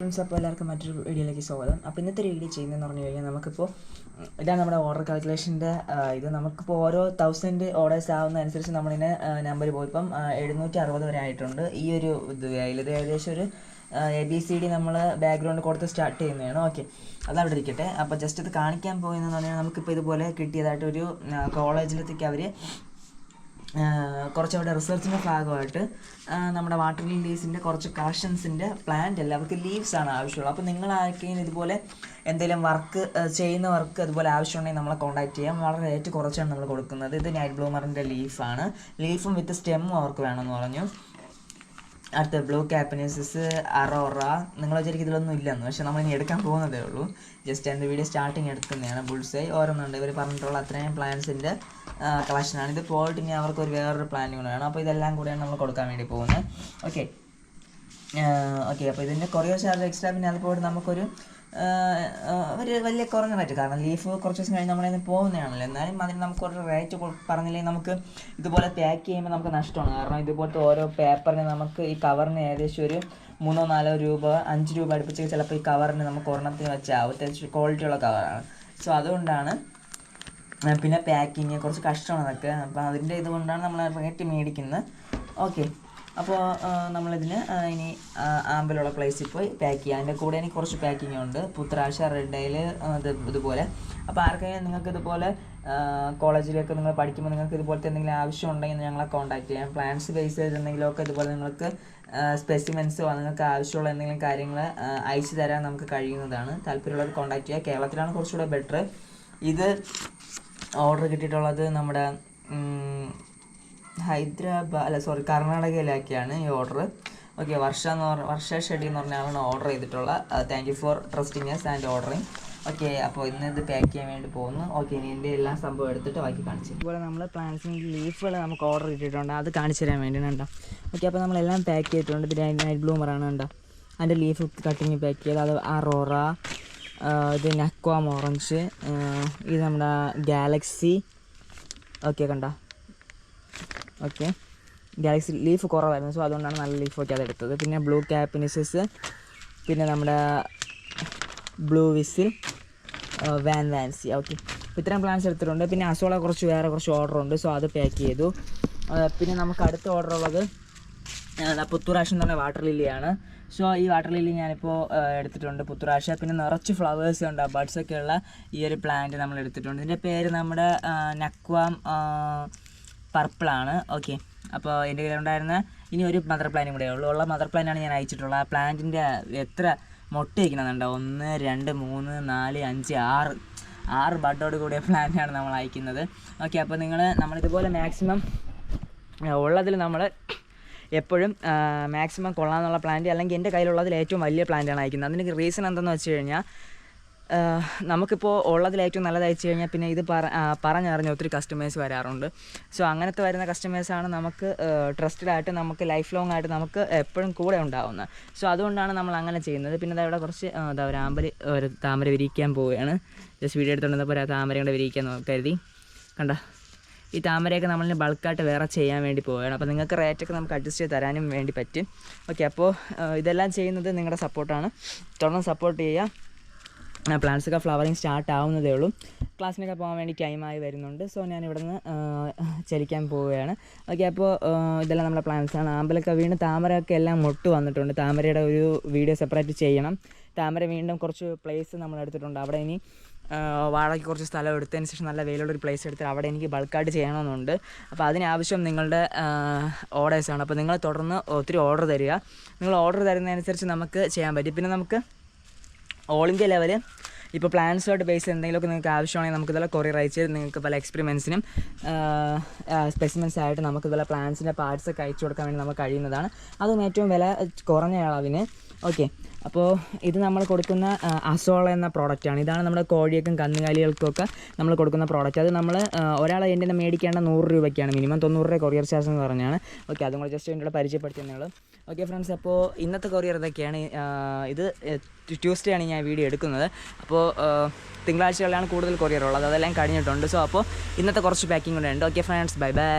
Friends അപ്പോൾ എല്ലാവർക്കും മറ്റൊരു വീഡിയോയിലേക്ക് സ്വാഗതം. അപ്പോൾ ഇന്നത്തെ വീഡിയോ ചെയ്യുന്നതെന്ന് പറഞ്ഞു കഴിഞ്ഞാൽ നമുക്കിപ്പോൾ ഇതാണ് നമ്മുടെ ഓർഡർ കാൽക്കുലേഷന്റെ ഇത് നമുക്കിപ്പോൾ ഓരോ തൗസൻഡ് ഓർഡേഴ്സ് ആവുന്നതനുസരിച്ച് നമ്മളിതിനെ നമ്പർ പോയി. ഇപ്പം എഴുന്നൂറ്റി അറുപത് വരെ ആയിട്ടുണ്ട്. ഈ ഒരു ഇത് ഇത് ഏകദേശം ഒരു എ ബി സി ഡി നമ്മൾ ബാക്ക്ഗ്രൗണ്ട് കൊടുത്ത് സ്റ്റാർട്ട് ചെയ്യുന്നതാണ്. ഓക്കെ അതവിടെ ഇരിക്കട്ടെ. അപ്പോൾ ജസ്റ്റ് ഇത് കാണിക്കാൻ പോയെന്ന് പറഞ്ഞാൽ നമുക്കിപ്പോൾ ഇതുപോലെ കിട്ടിയതായിട്ടൊരു കോളേജിലത്തേക്ക് അവർ കുറച്ച് അവിടെ റിസർച്ചിന്റെ ഭാഗമായിട്ട് നമ്മുടെ വാട്ടർ ലില്ലീസിന്റെ കുറച്ച് കളക്ഷൻസിന്റെ പ്ലാന്റ് അല്ല അവർക്ക് ലീവ്സാണ് ആവശ്യമുള്ളത്. അപ്പോൾ നിങ്ങൾ ആർക്കെങ്കിലും ഇതുപോലെ എന്തെങ്കിലും വർക്ക് ചെയ്യുന്ന വർക്ക് അതുപോലെ ആവശ്യമുണ്ടെങ്കിൽ നമ്മളെ കോൺടാക്ട് ചെയ്യാം. വളരെ റേറ്റ് കുറച്ചാണ് നമ്മൾ കൊടുക്കുന്നത്. ഇത് നൈറ്റ് ബ്ലൂമറിന്റെ ലീഫാണ് ലീഫും വിത്ത് സ്റ്റെമ്മും അവർക്ക് വേണമെന്ന് പറഞ്ഞു. അടുത്ത ബ്ലൂ ക്യാപ്പിനസിസ് അറോറ നിങ്ങൾ വിചാരിക്കും ഇതിലൊന്നും ഇല്ലെന്ന്. പക്ഷെ നമ്മൾ ഇനി എടുക്കാൻ പോകുന്നതേ ഉള്ളൂ. ജസ്റ്റ് എന്റെ വീഡിയോ സ്റ്റാർട്ടിങ് എടുക്കുന്നതാണ് ബുൾസൈ ഓരോന്നുണ്ട്. ഇവർ പറഞ്ഞിട്ടുള്ള അത്രയും പ്ലാൻസിന്റെ കളക്ഷനാണ് ഇത് പോയിട്ട് ഇനി അവർക്ക് ഒരു വേറൊരു പ്ലാനിങ് വേണം. അപ്പോൾ ഇതെല്ലാം കൂടെയാണ് നമ്മൾ കൊടുക്കാൻ വേണ്ടി പോകുന്നത്. ഓക്കെ ഓക്കെ അപ്പോൾ ഇതിന്റെ കൊറിയർ ചാർജ് എക്സ്ട്രാ പിന്നെ അതുപോലെ നമുക്കൊരു ഒരു വലിയ കുറഞ്ഞ റേറ്റ് കാരണം ലീഫ് കുറച്ച് ദിവസം കഴിഞ്ഞ് നമ്മളതിന് പോകുന്നതാണല്ലോ. എന്നാലും അതിന് നമുക്ക് ഒരു റേറ്റ് പറഞ്ഞില്ലെങ്കിൽ നമുക്ക് ഇതുപോലെ പാക്ക് ചെയ്യുമ്പോൾ നമുക്ക് നഷ്ടമാണ്. കാരണം ഇതുപോലത്തെ ഓരോ പേപ്പറിന് നമുക്ക് ഈ കവറിന് ഏകദേശം ഒരു മൂന്നോ നാലോ രൂപ അഞ്ച് രൂപ അടുപ്പിച്ച് ചിലപ്പോൾ ഈ കവറിന് നമുക്ക് ഒരെണ്ണത്തിന് വെച്ചാൽ അത്യാവശ്യം ക്വാളിറ്റിയുള്ള കവറാണ് സോ അതുകൊണ്ടാണ് പിന്നെ പാക്കിങ് കുറച്ച് കഷ്ടമാണ് അതൊക്കെ. അപ്പോൾ അതിന്റെ ഇതുകൊണ്ടാണ് നമ്മൾ റേറ്റ് മേടിക്കുന്നത്. ഓക്കെ അപ്പോൾ നമ്മളിതിന് ഇനി ആമ്പിലുള്ള പ്ലേസിൽ പോയി പാക്ക് ചെയ്യാം. അതിന്റെ കൂടെ എനിക്ക് കുറച്ച് പാക്കിംഗ് ഉണ്ട്. പുത്രാശ റെഡയിൽ ഇത് ഇതുപോലെ. അപ്പോൾ ആർക്കെങ്കിലും നിങ്ങൾക്ക് ഇതുപോലെ കോളേജിലേക്ക് നിങ്ങൾ പഠിക്കുമ്പോൾ നിങ്ങൾക്ക് ഇതുപോലത്തെ എന്തെങ്കിലും ആവശ്യം ഉണ്ടെങ്കിൽ ഞങ്ങളെ കോൺടാക്ട് ചെയ്യാം. പ്ലാൻസ് ബേസ് ചെയ്ത് എന്തെങ്കിലുമൊക്കെ ഇതുപോലെ നിങ്ങൾക്ക് സ്പെസിമെൻസോ നിങ്ങൾക്ക് ആവശ്യമുള്ള എന്തെങ്കിലും കാര്യങ്ങൾ അയച്ചു തരാൻ നമുക്ക് കഴിയുന്നതാണ്. താല്പര്യമുള്ളവർ കോൺടാക്ട് ചെയ്യുക കേരളത്തിലാണ് കുറച്ചുകൂടെ ബെറ്റർ ഇത് ഓർഡർ കിട്ടിയിട്ടുള്ളത് നമ്മുടെ ഹൈദരാബാദ് അല്ല സോറി കർണാടകയിലാക്കിയാണ് ഈ ഓർഡർ ഓക്കെ വർഷ എന്ന് പറഞ്ഞ വർഷ ഷെഡി എന്ന് പറഞ്ഞ ആളാണ് ഓർഡർ ചെയ്തിട്ടുള്ള. Thank you for trusting us and ordering okay അപ്പോൾ ഇന്ന് ഇത് പാക്ക് ചെയ്യാൻ വേണ്ടി പോകുന്നു. ഓക്കെ ഇനി എന്റെ എല്ലാ സംഭവം എടുത്തിട്ട് ബാക്കി കാണിച്ചു ഇതുപോലെ നമ്മൾ പ്ലാന്റ്സിന്റെ ലീഫുകൾ നമുക്ക് ഓർഡർ ഇട്ടിട്ടുണ്ട്. അത് കാണിച്ചു തരാൻ വേണ്ടിയാണ് കേട്ടോ. ഓക്കെ അപ്പോൾ നമ്മളെല്ലാം പാക്ക് ചെയ്തിട്ടുണ്ട്. ഇത് നൈറ്റ് ബ്ലൂമറാണ് കേട്ടോ. അതിന്റെ ലീഫ് കട്ടിങ് പാക്ക് ചെയ്ത് അത് അറോറ ഇത് നക്വാം ഓറഞ്ച് ഇത് നമ്മുടെ ഗാലക്സി ഓക്കെ കണ്ട? ഓക്കെ. ഗാലക്സി ലീഫ് കുറവായിരുന്നു സോ അതുകൊണ്ടാണ് നല്ല ലീഫൊക്കെ അതെടുത്തത് പിന്നെ ബ്ലൂ ക്യാപ്പിനിസസ് പിന്നെ നമ്മുടെ ബ്ലൂ വിസിൽ വാൻ വാൻസി ഓക്കെ ഇത്രയും പ്ലാൻസ് എടുത്തിട്ടുണ്ട്. പിന്നെ അസോള കുറച്ച് വേറെ കുറച്ച് ഓർഡർ ഉണ്ട് സോ അത് പാക്ക് ചെയ്തു. പിന്നെ നമുക്ക് അടുത്ത ഓർഡർ ഉള്ളത് പുത്തുറാശ എന്ന് പറഞ്ഞ വാട്ടർ ലില്ലിയാണ് സോ ഈ വാട്ടർ ലില്ലി ഞാനിപ്പോൾ എടുത്തിട്ടുണ്ട് പുത്തുറാശ പിന്നെ നിറച്ച് ഫ്ലവേഴ്സ് ഉണ്ട് ബഡ്സ് ഒക്കെ ഉള്ള ഈ ഒരു പ്ലാന്റ് നമ്മൾ എടുത്തിട്ടുണ്ട്. ഇതിന്റെ പേര് നമ്മുടെ നക്വാം പർപ്പിളാണ് ഓക്കെ അപ്പോൾ എന്റെ കയ്യിലുണ്ടായിരുന്ന ഇനി ഒരു മദർ പ്ലാനും കൂടെ ഉള്ളൂ. ഉള്ള മദർ പ്ലാനാണ് ഞാൻ അയച്ചിട്ടുള്ളത്. ആ പ്ലാന്റിന്റെ എത്ര മുട്ട വയ്ക്കണമെന്നുണ്ടോ ഒന്ന് രണ്ട് മൂന്ന് നാല് അഞ്ച് ആറ്. ആറ് ബഡോട് കൂടിയ പ്ലാന്റാണ് നമ്മൾ അയക്കുന്നത്. ഓക്കെ അപ്പോൾ നിങ്ങൾ നമ്മളിതുപോലെ മാക്സിമം ഉള്ളതിൽ നമ്മൾ എപ്പോഴും മാക്സിമം കൊള്ളാമെന്നുള്ള പ്ലാന്റ് അല്ലെങ്കിൽ എന്റെ കയ്യിലുള്ളതിൽ ഏറ്റവും വലിയ പ്ലാന്റാണ് അയക്കുന്നത്. അതിന് റീസൺ എന്തെന്ന് വെച്ച് കഴിഞ്ഞാൽ നമുക്കിപ്പോൾ ഉള്ളതിൽ ഏറ്റവും നല്ലത് അയച്ചു കഴിഞ്ഞാൽ പിന്നെ ഇത് പറ പറഞ്ഞറിഞ്ഞ ഒത്തിരി കസ്റ്റമേഴ്സ് വരാറുണ്ട്. സോ അങ്ങനത്തെ വരുന്ന കസ്റ്റമേഴ്സാണ് നമുക്ക് ട്രസ്റ്റഡ് ആയിട്ട് നമുക്ക് ലൈഫ് ലോങ് ആയിട്ട് നമുക്ക് എപ്പോഴും കൂടെ ഉണ്ടാവുന്നത് സോ അതുകൊണ്ടാണ് നമ്മൾ അങ്ങനെ ചെയ്യുന്നത്. പിന്നെ അവിടെ കുറച്ച് എന്താ ഒരു ആമ്പൽ ഒരു താമര വിരിക്കാൻ പോവുകയാണ്. ജസ്റ്റ് വീഡിയോ എടുത്തുകൊണ്ടിരുന്നപ്പോൾ ആ താമര കൊണ്ട് വിരിക്കാൻ കരുതി. കണ്ട? ഈ താമരയൊക്കെ നമ്മളിന് ബൾക്കായിട്ട് വേറെ ചെയ്യാൻ വേണ്ടി പോവുകയാണ്. അപ്പോൾ നിങ്ങൾക്ക് റേറ്റൊക്കെ നമുക്ക് അഡ്ജസ്റ്റ് ചെയ്ത് തരാനും വേണ്ടി പറ്റും. ഓക്കെ അപ്പോൾ ഇതെല്ലാം ചെയ്യുന്നത് നിങ്ങളുടെ സപ്പോർട്ടാണ് തുടർന്ന് സപ്പോർട്ട് ചെയ്യുക. പ്ലാന്റ്സൊക്കെ ഫ്ലവറിങ് സ്റ്റാർട്ട് ആവുന്നതേ ഉള്ളൂ. ക്ലാസ്സിനൊക്കെ പോകാൻ വേണ്ടി ടൈമായി വരുന്നുണ്ട്. സോ ഞാൻ ഇവിടെ നിന്ന് ചലിക്കാൻ പോവുകയാണ്. ഓക്കെ അപ്പോൾ ഇതെല്ലാം നമ്മുടെ പ്ലാന്റ്സാണ് ആമ്പലൊക്കെ വീണ് താമരയൊക്കെ എല്ലാം മുട്ട് വന്നിട്ടുണ്ട്. താമരയുടെ ഒരു വീഡിയോ സെപ്പറേറ്റ് ചെയ്യണം. താമര വീണ്ടും കുറച്ച് പ്ലേസ് നമ്മൾ എടുത്തിട്ടുണ്ട്. അവിടെ ഇനി വാഴയ്ക്ക് കുറച്ച് സ്ഥലം എടുത്തതിന് ശേഷം നല്ല വെയിലുള്ളൊരു പ്ലേസ് എടുത്ത് അവിടെ എനിക്ക് ബൾക്കായിട്ട് ചെയ്യണമെന്നുണ്ട്. അപ്പോൾ അതിനാവശ്യം നിങ്ങളുടെ ഓർഡേഴ്സാണ് അപ്പോൾ നിങ്ങൾ തുടർന്ന് ഒത്തിരി ഓർഡർ തരിക. നിങ്ങൾ ഓർഡർ തരുന്നതനുസരിച്ച് നമുക്ക് ചെയ്യാൻ പറ്റും. പിന്നെ നമുക്ക് ഓൾ ഇന്ത്യ ലെവൽ ഇപ്പോൾ പ്ലാൻസുമായിട്ട് ബേസ് എന്തെങ്കിലുമൊക്കെ നിങ്ങൾക്ക് ആവശ്യമാണെങ്കിൽ നമുക്ക് ഇതെല്ലാം കൊറിയർ അയച്ച് നിങ്ങൾക്ക് പല എക്സ്പെരിമെൻസിനും സ്പെസിമെൻസ് ആയിട്ട് നമുക്ക് ഇതുപോലെ പ്ലാൻസിന്റെ പാർട്സ് ഒക്കെ അയച്ചു കൊടുക്കാൻ വേണ്ടി നമുക്ക് കഴിയുന്നതാണ്. അതും ഏറ്റവും വില കുറഞ്ഞ അളവിന് ഓക്കെ അപ്പോൾ ഇത് നമ്മൾ കൊടുക്കുന്ന അസോള എന്ന പ്രോഡക്റ്റാണ് ഇതാണ് നമ്മുടെ കോഴിയൊക്കെ കന്നുകാലികൾക്കൊക്കെ നമ്മൾ കൊടുക്കുന്ന പ്രോഡക്റ്റ് അത് നമ്മൾ ഒരാൾ എന്റെ നിന്ന് മേടിക്കേണ്ട നൂറ് രൂപയ്ക്കാണ്. മിനിമം തൊണ്ണൂറ് രൂപ കൊറിയർ ചാർജ് എന്ന് പറഞ്ഞാണ്. ഓക്കെ അതും കൂടെ ജസ്റ്റ് എന്റെ പരിചയപ്പെടുത്തുന്നേ ഓക്കെ ഫ്രണ്ട്സ് അപ്പോൾ ഇന്നത്തെ കൊറിയർ ഇതൊക്കെയാണ് ഇത് ട്യൂസ്ഡേ ആണ് ഞാൻ വീഡിയോ എടുക്കുന്നത്. അപ്പോൾ തിങ്കളാഴ്ചകളിലാണ് കൂടുതൽ കൊറിയർ ഉള്ളത്. അതെല്ലാം കഴിഞ്ഞിട്ടുണ്ട്. സോ അപ്പോൾ ഇന്നത്തെ കുറച്ച് പാക്കിംഗ് കൂടെ ഉണ്ട്. Okay friends bye bye